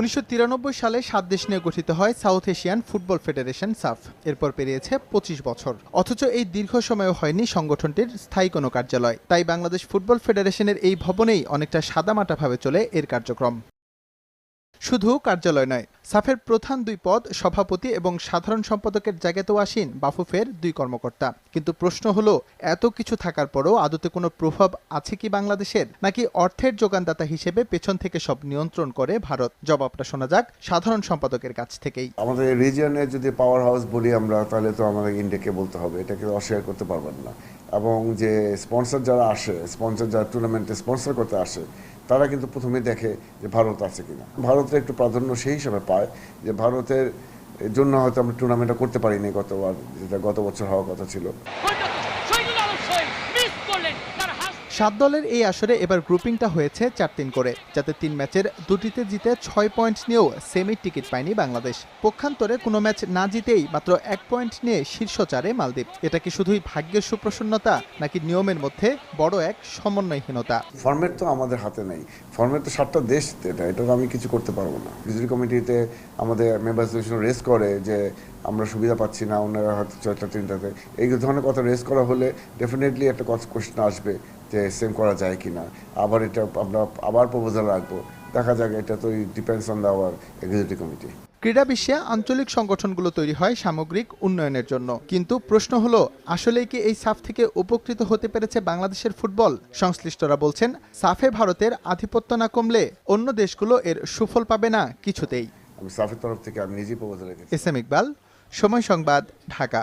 উনিশশো তিরানব্বই সালে সাত দেশ নিয়ে গঠিত হয় সাউথ এশিয়ান ফুটবল ফেডারেশন, সাফ। এরপর পেরিয়েছে পঁচিশ বছর। অথচ এই দীর্ঘ সময়ও হয়নি সংগঠনটির স্থায়ী কোনো কার্যালয়। তাই বাংলাদেশ ফুটবল ফেডারেশনের এই ভবনেই অনেকটা সাদামাটাভাবে চলে এর কার্যক্রম। শুধু কার্যালয় নয় সাফের প্রধান দুই পদ, সভাপতি এবং সাধারণ সম্পাদকের জায়গাতেও আসেন বাফুফের দুই কর্মকর্তা। কিন্তু প্রশ্ন হলো, এত কিছু থাকার পরও আদতে কোনো প্রভাব আছে কি বাংলাদেশের? নাকি অর্থের যোগানদাতা হিসেবে পেছন থেকে সব নিয়ন্ত্রণ করে ভারত? জবাবটা শোনা যাক সাধারণ সম্পাদকের কাছ থেকেই। আমাদের রিজিয়নের যদি পাওয়ার হাউস বলি আমরা, তাহলে তো আমাদের ইন্ডিয়াকে বলতে হবে। এটাকে অস্বীকার করতে পারবেন না। এবং যে স্পন্সর যারা আসে স্পন্সর যারা টুর্নামেন্টে স্পন্সর করতে আসে, তারা কিন্তু প্রথমে দেখে যে ভারত আছে কিনা। ভারতের একটু প্রাধান্য সেই হিসাবে পায়। যে ভারতের জন্য হয়তো আমরা টুর্নামেন্টটা করতে পারিনি গতবার যেটা গত বছর হওয়ার কথা ছিল। সাত দলের এই আসরে এবার গ্রুপিংটা হয়েছে চার তিন করে, যাতে তিন ম্যাচের দুটিতে জিতে ছয় পয়েন্ট নিয়েও সেমির টিকিট পায়নি বাংলাদেশ। পক্ষান্তরে কোনো ম্যাচ না জিতেই মাত্র এক পয়েন্ট নিয়ে শীর্ষ চারে মালদ্বীপ। এটা কি শুধুই ভাগ্যের সুপ্রসন্নতা, নাকি নিয়মের মধ্যে বড় এক সমন্বয়হীনতা? ফর্মেট তো আমাদের হাতে নেই। ফর্মেট তো সাতটা দেশ এটা এটা আমি কিছু করতে পারব না। বিজেপি কমিটিতে আমাদের মেম্বার রেস করে যে আমরা সুবিধা পাচ্ছি না ওনারা হয়তো ছয়টা তিনটাতে। এই ধরনের কথা রেস করা হলে ডেফিনেটলি একটা কোশ্চেন আসবে যে সেম করা যায় কি না আবার এটা আমরা আবার প্রপোজাল রাখব। দেখা যাক এটা তো depends on our executive committee ক্রীড়া বিশ্বে আঞ্চলিক সংগঠনগুলো তৈরি হয় সামগ্রিক উন্নয়নের জন্য। কিন্তু প্রশ্ন হলো আসলেই কি এই সাফ থেকে উপকৃত হতে পেরেছে বাংলাদেশের ফুটবল? সংশ্লিষ্টরা বলছেন সাফে ভারতের আধিপত্য না কমলে অন্য দেশগুলো এর সুফল পাবে না কিছুতেই। আমি সাফের তরফ থেকে আমি নিজেই প্রপোজাল রেখেছি। এস এম ইকবাল সময় সংবাদ ঢাকা।